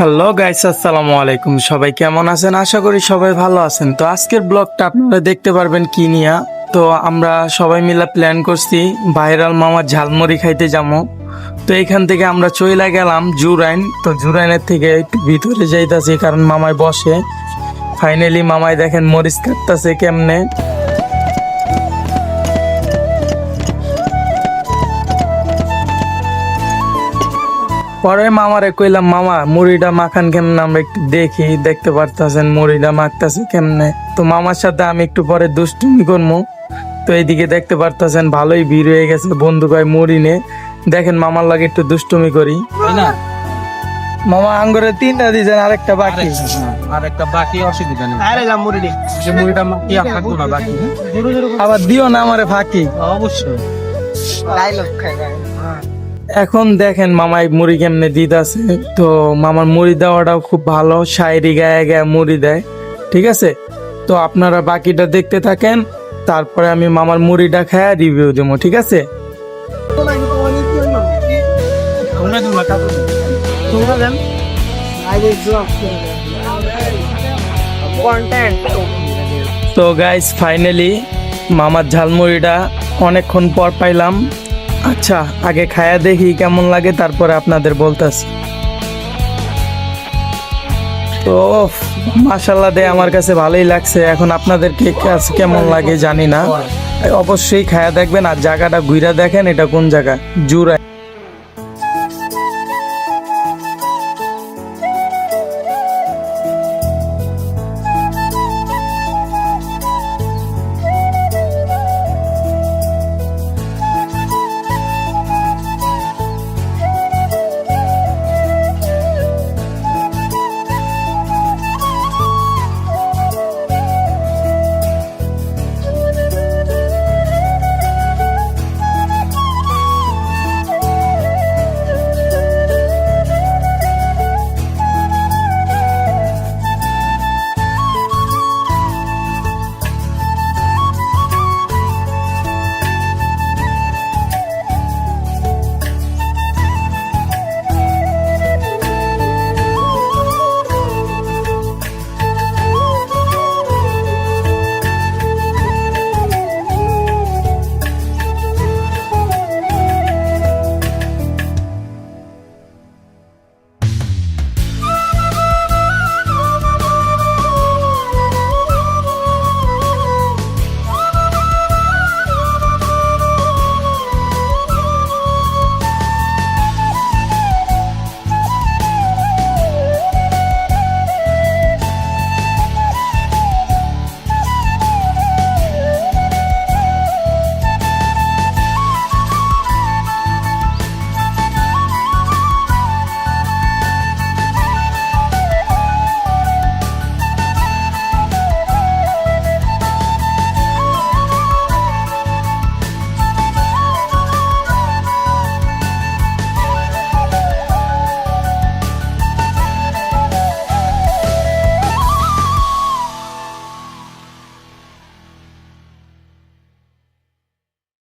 Hello guys, আসসালামু আলাইকুম। সবাই কেমন আছেন? আশা করি সবাই ভালো আছেন। তো আজকের ব্লগটা আপনারা দেখতে পারবেন কি নিয়া। তো আমরা সবাই মিলে প্ল্যান করছি ভাইরাল মামার ঝালমুড়ি খাইতে যাব। তো এখান থেকে আমরা চইলা গেলাম জুরাইন। তো জুরাইনের থেকে একটু ভিতরে যাইতাছি কারণ মামায় বসে। ফাইনালি মামায় দেখেন মরিচ কাটতাছে কেমনে। পরে মামারে কইলাম মামা মুড়িটা মাখান কেমনে? আমরা একটু দেখি দেখতে পারতাছেন মুড়িটা মাখতেছে কেমনে? তো মামার সাথে আমি একটু পরে দুষ্টুমি করব তো এইদিকে দেখতে পারতাছেন ভালোই ভিড় হয়ে গেছে বন্ধু ভাই মুড়ি নে। দেখেন মামার লাগে একটু দুষ্টুমি করি। না। মামা আঙ্গুরে তিনটা দিয়েছেন আরেকটা বাকি। আর একটা বাকি অসুবিধা নেই। আরে লাম মুড়ি দি মুড়িটা কি না বাকি? আবার দিও না আমারে ফাঁকি। অবশ্যই। ডায়লগ খাই এখন দেখেন মামাই মুড়ি কেমনে দিতাছে। তো মামার মুড়ি দেওয়াটাও খুব ভালো শায়রি গায়ে গায়ে মুড়ি দেয়, ঠিক আছে? তো আপনারা বাকিটা দেখতে থাকেন, তারপরে আমি মামার মুড়িটা খায় রিভিউ দেবো, ঠিক আছে? তো গাইস ফাইনালি মামার ঝালমুড়িটা অনেকক্ষণ পর পাইলাম। আচ্ছা আগে খায়া দেখি কেমন লাগে, তারপরে আপনাদের বলতাছি। তো মাশাল্লাহ দে, আমার কাছে ভালোই লাগছে। এখন আপনাদেরকে কাজ কেমন লাগে জানি না। অবশ্যই খায়া দেখবেন, আর জায়গাটা ঘুরে দেখেন, এটা কোন জায়গা? জুরাই